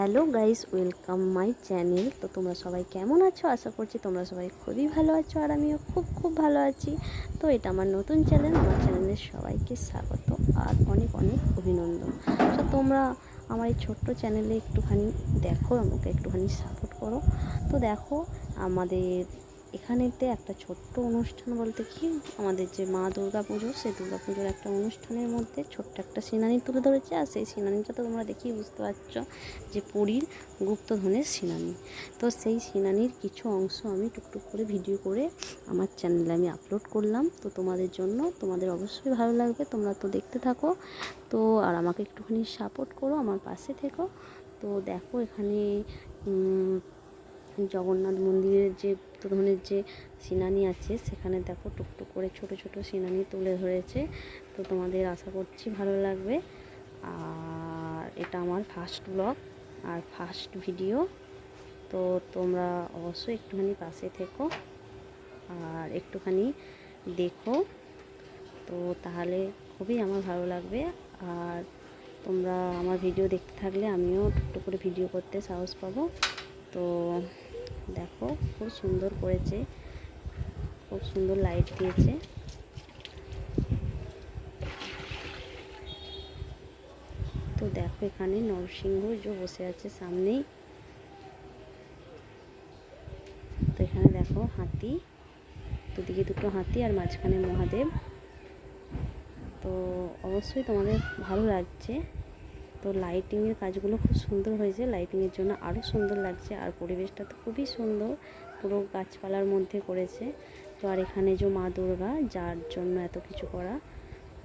Hello guys, welcome my channel. তো তোমরা সবাই কেমন আছো? আশা করছি তোমরা সবাই খুবই ভালো আছো আর আমিও খুব খুব ভালো আছি। তো এটা আমার নতুন চ্যানেল, আমার চ্যানেলের সবাইকে স্বাগত আর অনেক অনেক অভিনন্দন। তো তোমরা আমার এই ছোট্ট চ্যানেলে একটুখানি দেখো, আমাকে একটুখানি সাপোর্ট করো। তো দেখো, আমাদের এখানেতে একটা ছোট্ট অনুষ্ঠান বলতে কি, আমাদের যে মা দুর্গা পুজো, সেই দুর্গা পুজোর একটা অনুষ্ঠানের মধ্যে ছোট্ট একটা সিনানি তুলে ধরেছে, আর সেই সিনানিটা তো তোমরা দেখেই বুঝতে পারছ যে পুরীর গুপ্তধনের সিনানি। তো সেই সিনানির কিছু অংশ আমি টুকটুক করে ভিডিও করে আমার চ্যানেলে আমি আপলোড করলাম। তো তোমাদের জন্য, তোমাদের অবশ্যই ভালো লাগবে, তোমরা তো দেখতে থাকো। তো আর আমাকে একটুখানি সাপোর্ট করো আমার পাশে থেকো। তো দেখো এখানে জগন্নাথ মন্দিরের যে গুপ্তধনের যে সিনানি আছে, সেখানে দেখো টুকটুক করে ছোট ছোট সিনানি তুলে ধরেছে। তো তোমাদের আশা করছি ভালো লাগবে। আর এটা আমার ফার্স্ট ব্লগ আর ফার্স্ট ভিডিও তো তোমরা অবশ্যই একটুখানি পাশে থেকো আর একটুখানি দেখো। তো তাহলে খুবই আমার ভালো লাগবে। আর তোমরা আমার ভিডিও দেখতে থাকলে আমিও টুকটুক করে ভিডিও করতে সাহস পাবো। তো দেখো, খুব সুন্দর করেছে। খুব সুন্দর লাইট দিয়েছে। তো দেখো এখানে নরসিংহ যে বসে আছে সামনেই। তো এখানে দেখো হাতি, দুদিকে দুটো হাতি আর মাঝখানে মহাদেব। তো অবশ্যই তোমাদের ভালো লাগছে। তো লাইটিংয়ের কাজগুলো খুব সুন্দর হয়েছে। লাইটিংয়ের জন্য আরও সুন্দর লাগছে। আর পরিবেশটা তো খুবই সুন্দর। পুরো গাছপালার মধ্যে করেছে। তো আর এখানে যে মা দুর্গা, যার জন্য এত কিছু করা।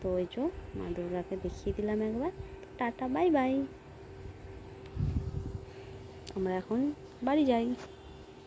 তো ওই যে মা দুর্গাকে দেখিয়ে দিলাম একবার। টাটা বাই বাই আমরা এখন বাড়ি যাই।